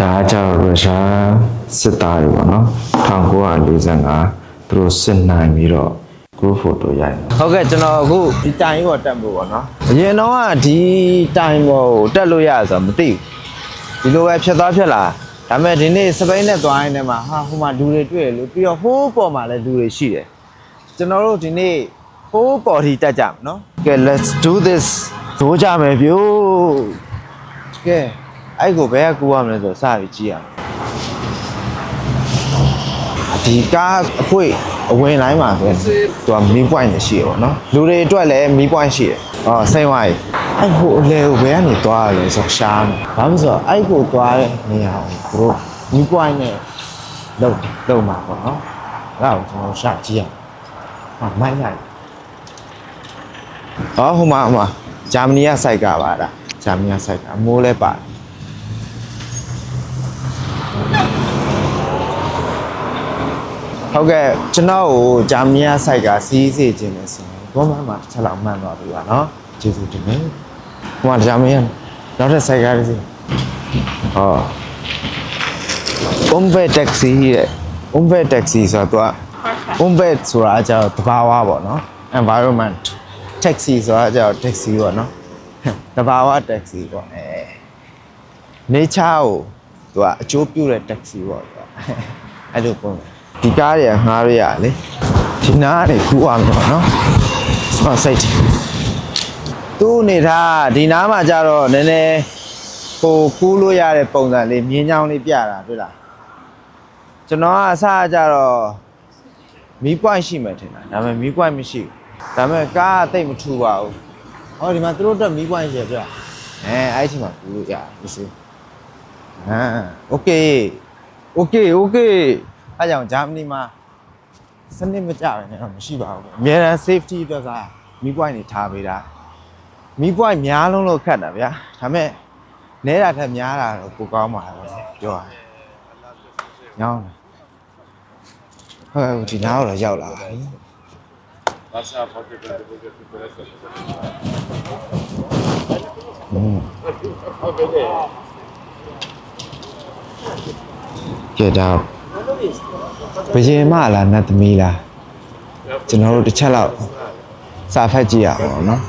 ဒါကကြောင့်ရုရှားစစ်သားတွေပေါ့နော်1945သူတို့စစ်နိုင်ပြီးတော့ group photo ရိုက်တယ်ဟုတ်ကဲ့ကျွန်တော်အခုဒီတိုင်ကိုတက်ဖို့ပေါ့နော်အရင်တော့ကဒီတိုင်ကိုတက်လို့ရဆိုတော့မသိဘူးဒီလိုပဲဖြတ်သွားဖြတ်လာဒါပေမဲ့ဒီနေ့စပိန်နဲ့သွားရင်လည်းမှာဟာဟိုမှာလူတွေတွေ့တယ်လို့ပြီးတော့ဟိုးပေါ်မှာလည်းလူတွေရှိတယ်ကျွန်တော်တို့ဒီနေ့ဟိုးပေါ်ထိတက်ကြမယ်နော်ကဲ let's do this ဒိုးကြမယ်ဗျို့ကဲ အဲ့ကိုဘယ်ကကူရမလဲဆိုတော့စပြီးကြည့်ရအောင်ဒီကားအခွေအဝင်တိုင်းမှာဆိုရင်သူကမီးပွိုင်းရှိရပေါ့နော်လူတွေအတွက်လည်းမီးပွိုင်းရှိတယ်အော်စိတ်ဝိုင်းအဲ့ဟိုအလေကိုဘယ်ကနေသွားရလဲဆိုတော့ရှားမယ်ဘာလို့ဆိုတော့အဲ့ကိုသွားတဲ့နေရာကိုသူတို့မီးပွိုင်းနဲ့လုံလုံမှာပေါ့နော်အဲ့ဒါကိုကျွန်တော်ရှာကြည့်ရအောင်ဟာမိုင်းလိုက်အော်ဟိုမှာဟိုမှာဂျာမနီကစိုက်ကပါဒါဂျာမနီကစိုက်ကအမိုးလဲပါတယ် ဟုတ်ကဲ့ကျွန်တော်ကိုဂျာမနီယာဆိုက်ကစီးစေခြင်းနဲ့ဆိုရင်ဘောမမှာတစ်ချက်လောက်မှန်သွားပြီပါနော်ကျေးဇူးတင်တယ်ဟိုမှာဂျာမနီယာနောက်ထပ်ဆိုက်ကားလေးစီဟော Umbe taxi တဲ့ Umbe taxi ဆိုတော့သူက Umbe ဆိုတာအကြောင်းတဘာဝပေါ့နော် environment taxi ဆိုတာအကြောင်း taxi ပေါ့နော်တဘာဝ taxi ပေါ့အဲ nature ကိုသူကအကျိုးပြုတဲ့ taxi ပေါ့သူကအဲ့လိုပုံစံ ဒီကားတွေကငှားရရလေဒီနားကနေကူအောင်ပေါ့နော်စမစိတ်သူ့နေထားဒီနားမှာကြတော့နည်းနည်းဟိုကူးလို့ရတဲ့ပုံစံလေးမြင်းချောင်းလေးပြတာတွေ့လားကျွန်တော်ကအစကြတော့မီးပွိုင်းရှိမှထင်တာဒါပေမဲ့မီးပွိုင်းမရှိဘူးဒါပေမဲ့ကားကတိတ်မထူပါဘူးဟောဒီမှာသူတို့တက်မီးပွိုင်းရှိပြအဲအဲ့ဒီမှာကူးလို့ရတယ်ဒီစီ อ่าโอเคโอเคโอเค အဲကြောင့်ဂျာမနီမှာစနစ်မကြပဲねတော့မရှိပါဘူးအများရန် safety အတွက်ကမီးပွိုင်းနေထားပေးတာမီးပွိုင်းများလုံးလို့ခတ်တာဗျာဒါပေမဲ့နဲတာထက်များတာတော့ပိုကောင်းပါလားပြောရညောင်းတယ်ဟုတ်ကဲ့ဒီနားတော့ရောက်လာပါပြီ Passa a foto que eu vou ver por essa. อืม Ó, cadê? ကဲတော့ ဘယင်မလားနတ်သမီးလားကျွန်တော်တို့တစ်ချက်လောက်စာဖတ်ကြည့်ရအောင်နော်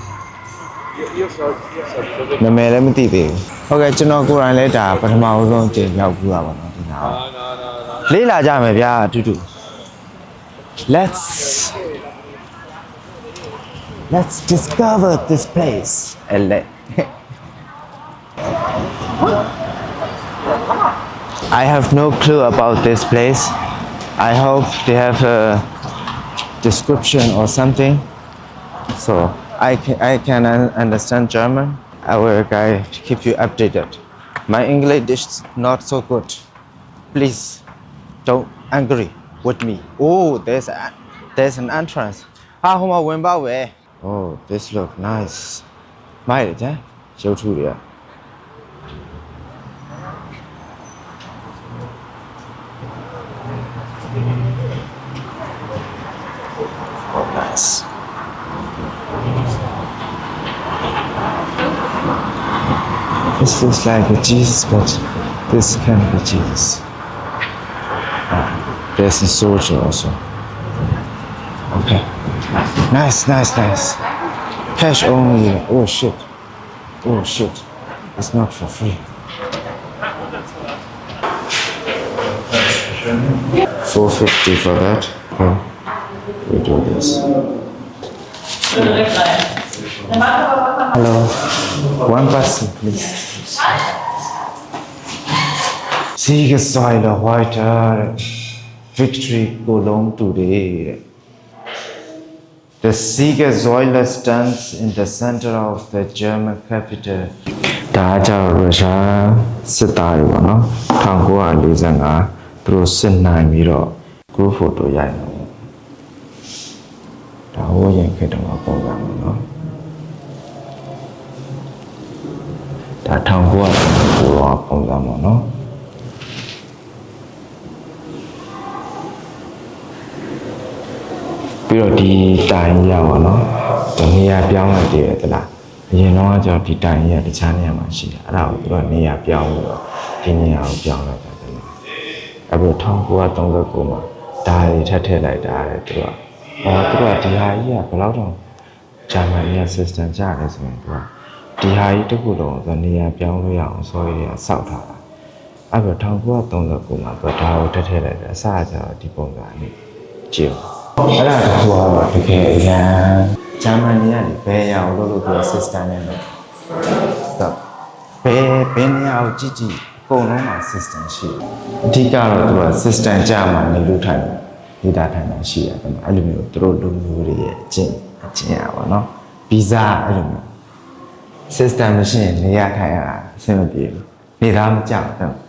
Io so, io so di dove. နာမည်လည်းမသိသေးဘူးဟုတ်ကဲ့ကျွန်တော်ကိုယ်တိုင်လည်းဒါပထမဦးဆုံးကြိမ်ရောက်ဘူးတာပါတော့ဒီနာ No, no, no, no. လေးလာကြမယ်ဗျာအတူတူ Let's Let's discover this place အဲ့လေ I have no clue about this place. I hope they have a description or something. So I, I can understand German. I will guide, keep you updated. My English is not so good. Please don't angry with me. Oh, there's, there's an entrance. Ah, oh, this look nice. My, 卖了噻，修处理了。Eh? This looks like Jesus, but this can be Jesus. Ah, there's a soldier also. Okay. Nice, nice, nice. Cash only. Oh shit. Oh shit. It's not for free. Four fifty for that. Huh? we do this. Hello. One person, please. Siegessäule heute. Victory belong today. The Siegessäule stands in the center of the German capital. ဒါကကြောင့်ရုရှားစစ်သားတွေပေါ့နော်1945သူတို့စစ်နိုင်ပြီးတော့ group photo ရိုက်တယ်ပေါ့ဒါဟိုရင်ခေတ္တမှာပုံစံပေါ့နော် ဒါ1900ကိုတော့ပုံစံပေါ့နော်ပြီးတော့ဒီတိုင်ရပါတော့ဒီနေရာပြောင်းလိုက်တယ်သလားအရင်တော့ကကျွန်တော်ဒီတိုင်ရတခြားနေရာမှာရှိတယ်အဲ့ဒါကိုသူတို့နေရာပြောင်းပြီးတော့ဒီဒီနေရာကိုပြောင်းလိုက်တာတယ်အခု1939မှာဒါတွေထပ်ထည့်လိုက်တာတဲ့သူကဟောသူကဒီဟာကြီးကဘယ်လောက်တော့ဂျာမန်ရဲ့ system ကြားတယ်ဆိုရင်သူက ဒီဟာကြီးတစ်ခုလုံးဆိုနေရာပြောင်းလို့ရအောင်ဆိုရရစောက်ထားတာအဲ့တော့1939မှာသူကဒါကိုထပ်ထည့်လိုက်တယ်အစကကျတော့ဒီပုံစံလေးကြည့်အဲ့ဒါကဟိုကတော့တကယ်အရန်ဂျာမန်ကြီးကနေဘယ်ရအောင်လုပ်လို့သူက system နဲ့လို့ဆိုဘယ်ဘယ်နေရာကိုကြည့်ကြည့်အကုန်လုံးမှာ system ရှိတယ်အဓိကတော့သူက system ကြမှာနေလို့ထိုင်တယ် data ထိုင်တာရှိရတယ်အဲ့လိုမျိုးသူတို့လူမျိုးတွေရဲ့အကျင့်အကျင့်ရပါတော့ဗီဇာအဲ့လိုမျိုး system မရှိရင်နေရာထိုင်ရတာအဆင်မပြေဘူးနေသားမကြောက်ဘူး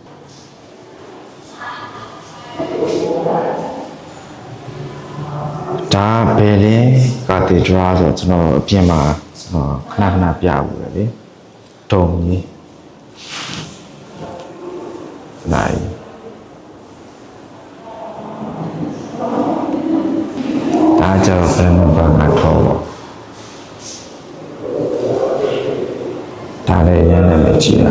ဒါဘယ်လင်းကာတီဒရာဆိုတော့ကျွန်တော်အပြင်မှာကျွန်တော်ခဏခဏပြဘူးလေတုံကြီးနိုင်ဒါကြောင့်ဘယ်မှာဘာမှထောက်ပေါ့ဒါလည်းရမ်းနေ ကြည့်ရ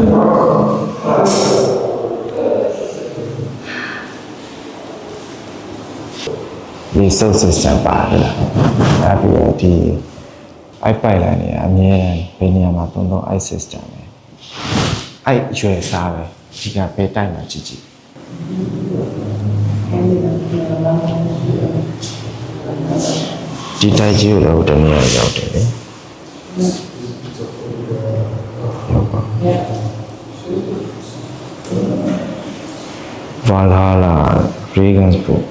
ဒီ soul system ပါတယ်လားဒါပြီးတော့ဒီ i pipeline နေအမြဲတမ်းဘယ်နေရာမှာသုံးသုံး i system ပဲ i ရွယ်စားပဲဒီကဘယ်တိုက်မှာကြည့်ကြည့်ဒီတိုက်ကြီးကိုတော့တနည်းအားရောက်တယ်လေ ဟုတ်ပါဘာလာလာ Regensburg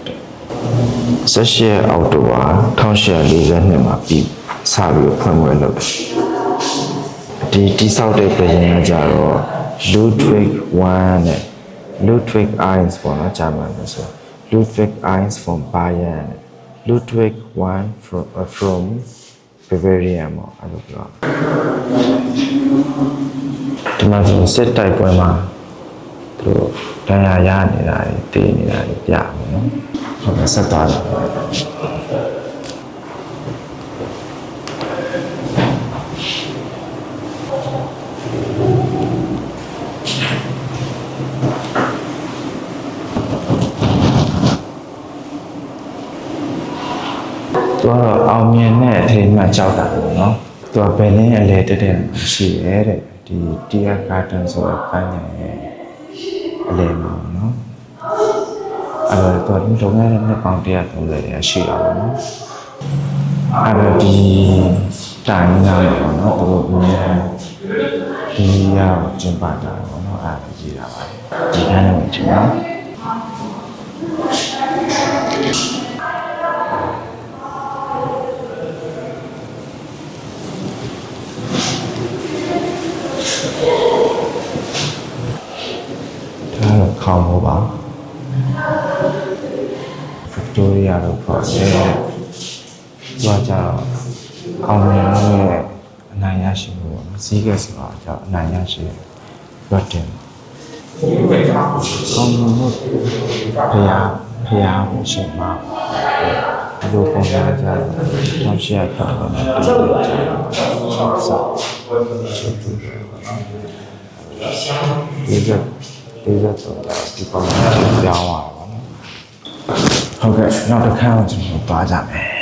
ဆက်ရှိအောက်တိုဘာ1842မှာပြီးစပြီးဖွင့်ပွဲလုပ်တယ်ဒီတိဆောက်တဲ့ပြည်ရင်ကကြတော့ Ludwig 1နဲ့ Ludwig 1ပေါ့နော်ဂျာမန်လို့ဆို Ludwig 1 from Bayern နဲ့ Ludwig 1 from uh, from Bavaria ပေါ့အဲ့လိုပြော ဒီမှာဆိုစစ်တိုက်ပွဲမှာသူတို့တရားရနေတာတွေတည်နေတာတွေပြမယ်နော်ဟုတ်ကဲ့ဆက်သွားတယ်သူကတော့အောင်မြင်တဲ့အထိမ်းအမှတ်ကြောက်တာပေါ့နော်သူကဘယ်လင်းအလဲတက်တဲ့ရှိရဲတဲ့ ဒီတီယာဂါတန်ဆိုတဲ့ပန်းညာရဲ့အလဲမှာပေါ့နော်အဲ့တော့သူကလုံခဲ့တဲ့နှစ်ပေါင်း130ရာရှိတာပေါ့နော်အဲ့တော့ဒီတိုင်းနာပေါ့နော်သူတို့အများဒီရောက်ကျင်းပတာပေါ့နော်အဲ့ဒါကြီးတာပါဒီကနေ့ဝင်ချင်နော်ဒါတော့ ခေါင်းမိုးပါဗစ်တိုးရီယာလို့ခေါ်တယ်သူကကြတော့အောင်မြင်လို့အနိုင်ရရှိမှုပေါ့နော်စီးကက်ဆိုတာကြောင့်အနိုင်ရရှိတယ်ဘတ်တင်အောင်မြင်လို့ဖရာဖရာကိုရှင်မှာဒီလိုပုံစံကြတော့တောင်ရှိရခါတော့တူတူကြတော့ဆောက်ချုပ်တူတယ်ဒီကဒီက ဆိုတော့ဒီပုံစံပြောင်းသွားတာပါနော်ဟုတ်ကဲ့နောက်တစ်ခါကျွန်တော်သွားကြမယ်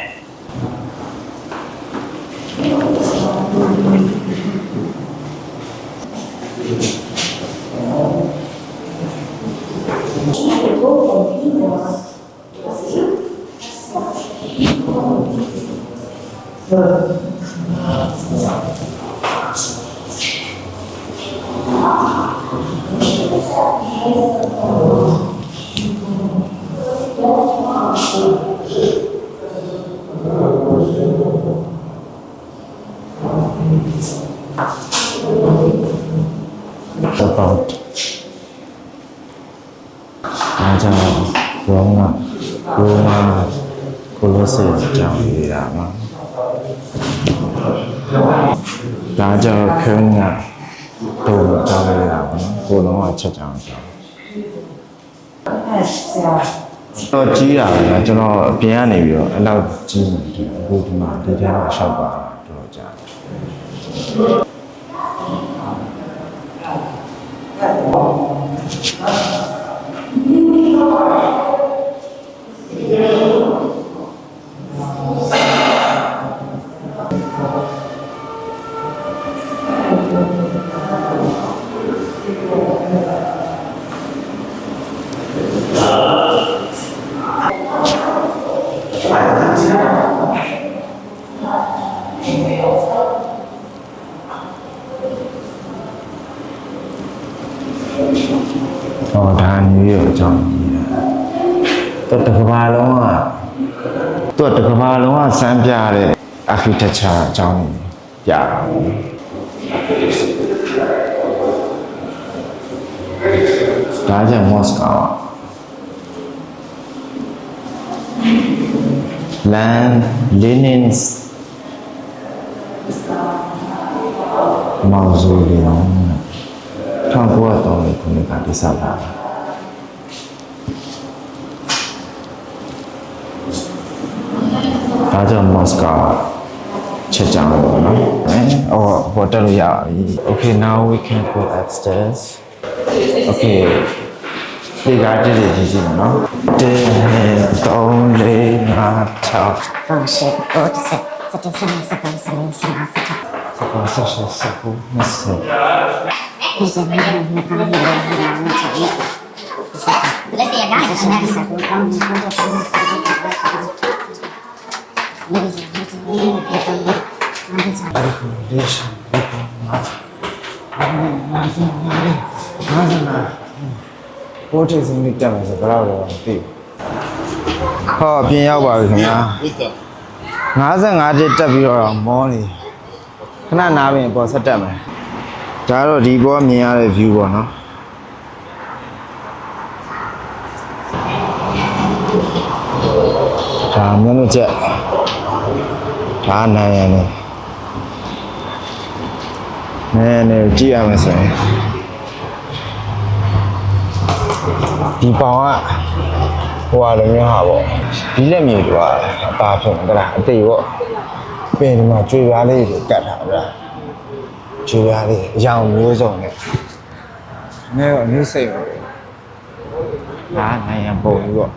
about အဲကြောင့်ရောင်းကရောမ ကိုလိုစေအကြောင်းရေးတာပါဒါကြောင့်ခွန်းကတော့အကြောင်းရေးတာပါနော်ကိုလုံးကချက်ကြောင်းအကြောင်းတော့ကြီးတာပဲကျွန်တော်အပြင်ကနေပြီးတော့အဲ့လောက်ကြီးနေတယ်အခုဒီမှာဒီထဲမှာရှောက်ပါတော့တော်ကြာတယ် ဟောဒါမျိုးရအကြောင်းကြီးတယ်တော့တစ်ကမ္ဘာလုံးကသူကတစ်ကမ္ဘာလုံးကစမ်းပြတဲ့ architecture အကြောင်းကြီးပြတာဒါကြောင့် mosque က land Lenin's mausoleum 1930ခုနှစ်ကတည်ဆောက်တာပါဒါကြောင့် mosque က ချက်ကြအောင်ပေါ့နော်အဲအော်ဟိုတက်လို့ရပါပြီ okay now we can go upstairs okay ဒီကားတည်းကြီးကြီးနော်တင်း3 4 5 6 Oh shit, oh to set, set to seven, seven, seven, seven, seven. ဆက်ဆက်ဆက်ဆက်ဖို့မဆက် He's a man, he's a man, he's a man, he's a man, he's a man. Let's see a guy. Let's see a guy. ဒီရှင်ဒီပေါ်မှာငါးစင်ငါးငါးစင်ငါး ပိုးထိပ်စင်းလေးတက်မယ်ဆိုဘယ်တော့လဲမသိဘူးဟောအပြင်ရောက်ပါပြီခင်ဗျာ Vita. 55တက်တက်ပြီးတော့မောနေခဏနားပြင်ပေါ်ဆက်တက်မယ်ဒါတော့ဒီပေါ်မြင်ရတဲ့ view ပေါ့နော်ဒါမျက်နှာချက် ဒါနိုင်ရနေနဲနဲကြည့်ရမယ်ဆိုရင်ဒီပေါင်ကဟိုဟာလိုမျိုးဟာပေါ့ဒီလက်မြေတွေကအပါဖြစ်နေတာအသေးပေါ့ပြင်ဒီမှာကျွေပြားလေးတွေကတ်ထားတာကျွေပြားလေးအရောင်မျိုးစုံနဲ့နဲတော့မျိုးစိတ်ပဲဒါနိုင်ရပုံကြီးပေါ့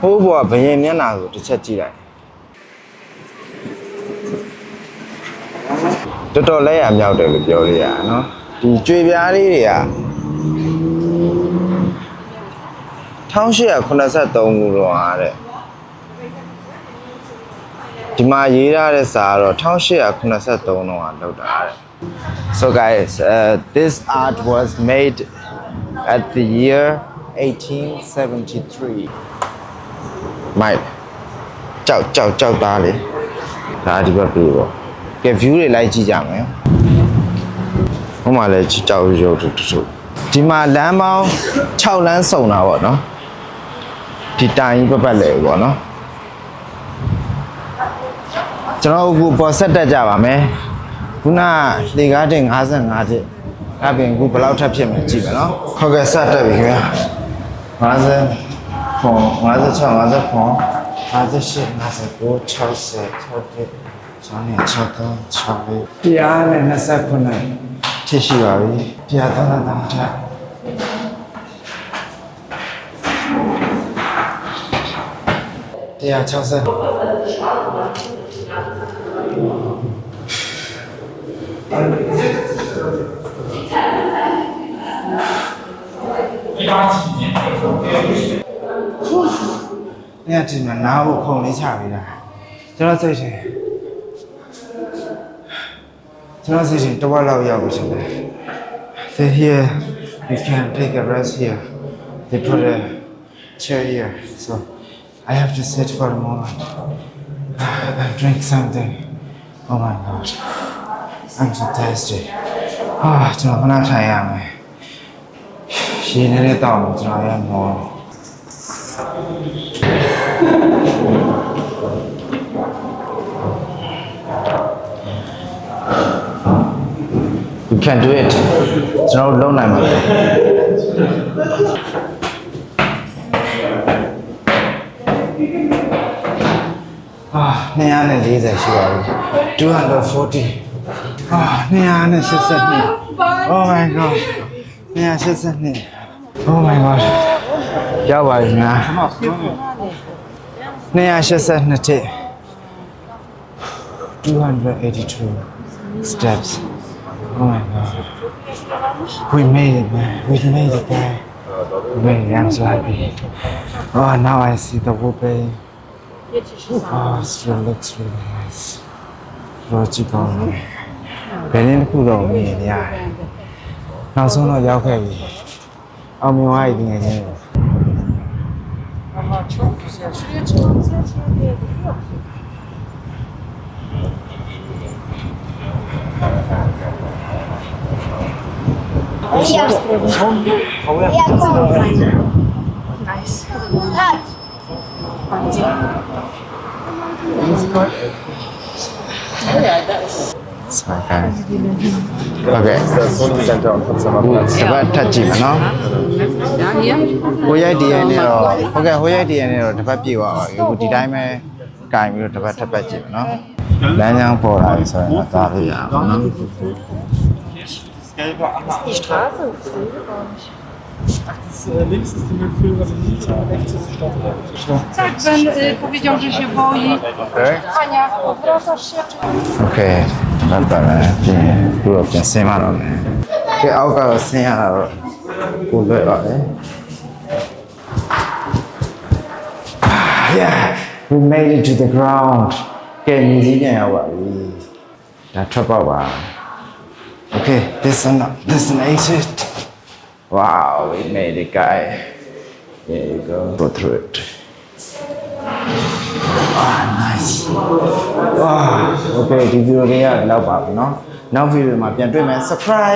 ဟိုးဘောကဘယင်မျက်နှာကိုတစ်ချက်ကြည့်လိုက်တော်တော်လဲရမြောက်တယ်လို့ပြောလို့ရတာနော်ဒီကျွေပြားလေးတွေက1883ခုတော့အားတဲ့ဒီမှာရေးထားတဲ့စာကတော့1883တော့လောက်တာတဲ့ So guys uh, this art was made at the year 1873 မိုက်ကြောက်ကြောက်ကြောက်သားလေဒါဒီဘက်ပြေးပေါ့ကဲ view တွေလိုက်ကြည့်ကြမယ်ဟိုမှာလည်းကြောက်ရုပ်တူတူဒီမှာလမ်းပေါင်း6လမ်းစုံတာပေါ့နော်ဒီတိုင်ကြီးပတ်ပတ်လေပေါ့နော်ကျွန်တော်အခုပေါ်ဆက်တက်ကြပါမယ်ခုနလေကားတင်55ချက်အပြင်အခုဘယ်လောက်ထပ်ဖြစ်မယ်ကြည့်မယ်နော်ဟုတ်ကဲ့ဆက်တက်ပြီခင်ဗျာ50 ခွန်56 50ခွန်58 59 60 61 60 63 64တရားနဲ့29ဖြစ်ရှိပါပြီတရားသုံးတာတောင်ထက်တရား60။ အဲ့ဒီမှာနားဖို့ခုံလေးချပေးတာ။ကျွန်တော်စိတ်ရှင်ကျွန်တော်စိတ်ရှင်တစ်ဝက်လောက်ရောက်ပြီရှင်လေ။ Sit here. You can take a rest here. They put a chair here. So I have to sit for a moment. and drink something. Oh my god. I'm so thirsty. ဟာကျွန်တော်ခဏထိုင်ရမယ်။ရှင်းနေတဲ့တောင်းကိုကျွန်တော်ရမောတယ်။ You can do it ကျွန်တော်တို့လုပ်နိုင်ပါတယ်အာ240ရှိပါပြီ240အာ282 Oh my god 282 Oh my god ရောက်ပါပြီများ 282တိ282 steps Oh my god We made it man We made it man We made it I'm so happy Oh now I see the whole bay Oh it really looks really nice တော့ကြည့်ကောင်းတယ်ဘယ်နည်းတစ်ခုတော့မြင်နေရတယ်နောက်ဆုံးတော့ရောက်ခဲ့ပြီအောင်မြင်သွားပြီငယ်ချင်း ဆိုင်ခိုင်းဟု တ်ကဲ့ Sony Center on Potsdamer အခု Platz. စပတ်ထပ်ကြည့်မယ်နော်ဟိုရိုက်ဒီရိုက်နဲ့တော့ဟုတ်ကဲ့ဟိုရိုက်ဒီရိုက်နဲ့တော့တစ်ပတ်ပြည့်သွားပါပြီအခုဒီတိုင်းပဲကင်ပြီးတော့တစ်ပတ်ထပ်ပတ်ကြည့်မယ်နော်လမ်းကြောင်းပေါ်လာပြီဆိုရင်တော့သွားလို့ရအောင်နော် Links ist die Müllführer, links ist die Stadt. Tak, Ben y, powiedział, że się boi. Ania, odwracasz się czy... โ Eh? yeah we made it to the ground ကဲမြင်းကြီးပြန်ရောက်ပါပြီဒါထွက်ပေါက်ပါ okay this up an exit wow we made it guy. There you go. Go through it. Ah nice โอเคဒီဗီဒီယိုလေးကလောက်ပါဘူးเนาะနောက်ဗီဒီယိုမှာပြန်တွေ့မယ် subscribe